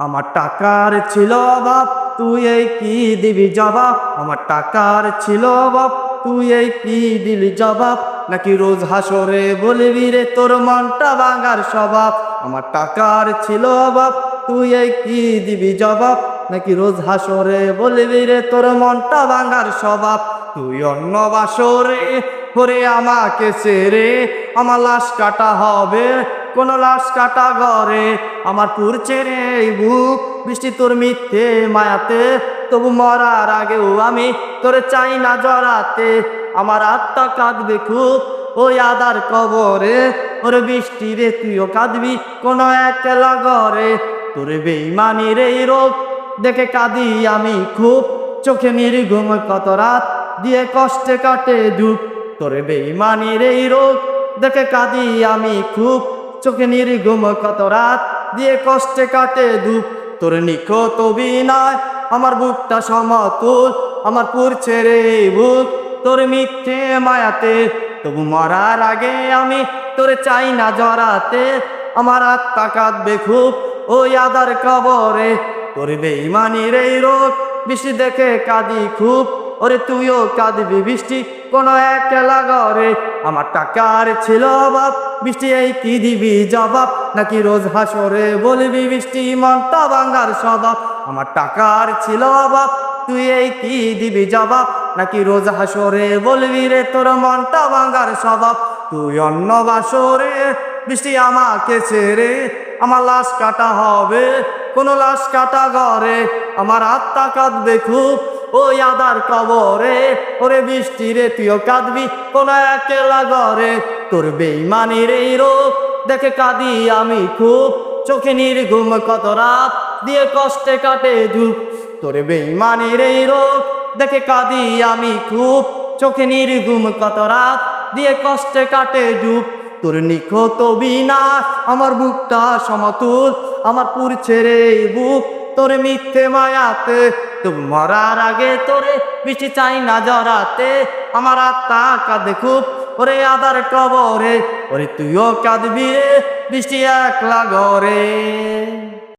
আমার টাকার ছিল বাপ তুই এই কি দিবি জবাব? আমার টাকার ছিল বাপ তুই এই কি দিলি জবাব? নাকি রোজ হাসরে বলবি রে তোর মনটা ভাঙার স্বভাব? আমার টাকার ছিল বাপ তুই এই কি দিবি জবাব? নাকি রোজ হাসরে বলবি রে তোর মনটা ভাঙার স্বভাব? তুই অন্য বাসরে করে আমাকে সেরে, আমার লাশ কাটা হবে কোন লাশ কাটা ঘরে। আমার পুরছে রে বুক, বৃষ্টি তোর মিথ্যে মায়াতে। তবু মরার আগেও আমি তোরে চাই না জড়াতে। আমার আত্মা কাঁদবে খুব ওই আদার কবরে। ওরে বৃষ্টি রে, তুইও কাঁদবি কোনো একলা ঘরে। তোরে বেইমানির রে রোগ দেখে কাঁদি আমি খুব। চোখে নির্ঘুম কত রাত দিয়ে কষ্টে কাটে দুঃখ তোরে বেইমানির রে রোগ দেখে কাঁদি আমি খুব। চোখে নির্ঘুম কত রাত? দিয়ে কষ্টে কাটে দুঃখ। তোর নিখত বিনায় আমার বুকটা সমতুল, আমার পুরছে রে বুক তোর মিথ্যে মায়াতে, তবু মরার আগে আমি তোরে চাই না জড়াতে। আমার আত্মা কাঁদবে খুব ওই আদার কবরে। তোর বেইমানির এই রোগ বৃষ্টি দেখে কাঁদি খুব। ওরে তুইও কাঁদবি বৃষ্টি কোনো একলা ঘরে। আমার টাকার ছিল বাপ বৃষ্টি এই কি দিবি জবাব? নাকি রোজ হাসরে বলবি বৃষ্টি মনটা ভাঙ্গার স্বভাব? আমার টাকার ছিল বাপ তুই এই কি দিবি জবাব? নাকি রোজ হাসরে বলবি রে তোর মনটা ভাঙ্গার স্বভাব? তুই অন্য বাসরে বৃষ্টি আমাকে ছেড়ে আমার লাশ কাটা হবে। কোনো লাশ কাটা ঘরে আমার আত্মা কাঁদবে খুব। ওই আদার কবরে, ওরে বৃষ্টি রে, তুইও কাঁদবি কোনো একলা ঘরে। তোর বেইমানির এই রোগ। দেখে কাঁদি আমি খুব। চোখে নির্ঘুম কত রাত। দিয়ে কষ্টে কাটে ধূপ। তোর বেইমানির এই রোগ। দেখে কাঁদি আমি খুব। চোখে নির্ঘুম কত রাত। দিয়ে কষ্টে কাটে ডুব তোর নিখত বিনা আমার বুকটা সমতুল। আমার পুরছে রে এই বুক। তোর মিথ্যে মায়াতে। তবু মরার আগে তোরে বৃষ্টি চাই না জড়াতে। আমার আত্মা কাঁদে খুব। ওরে আদার কবরে ওরে তুইও কাঁদবি রে বৃষ্টি একলা ঘরে।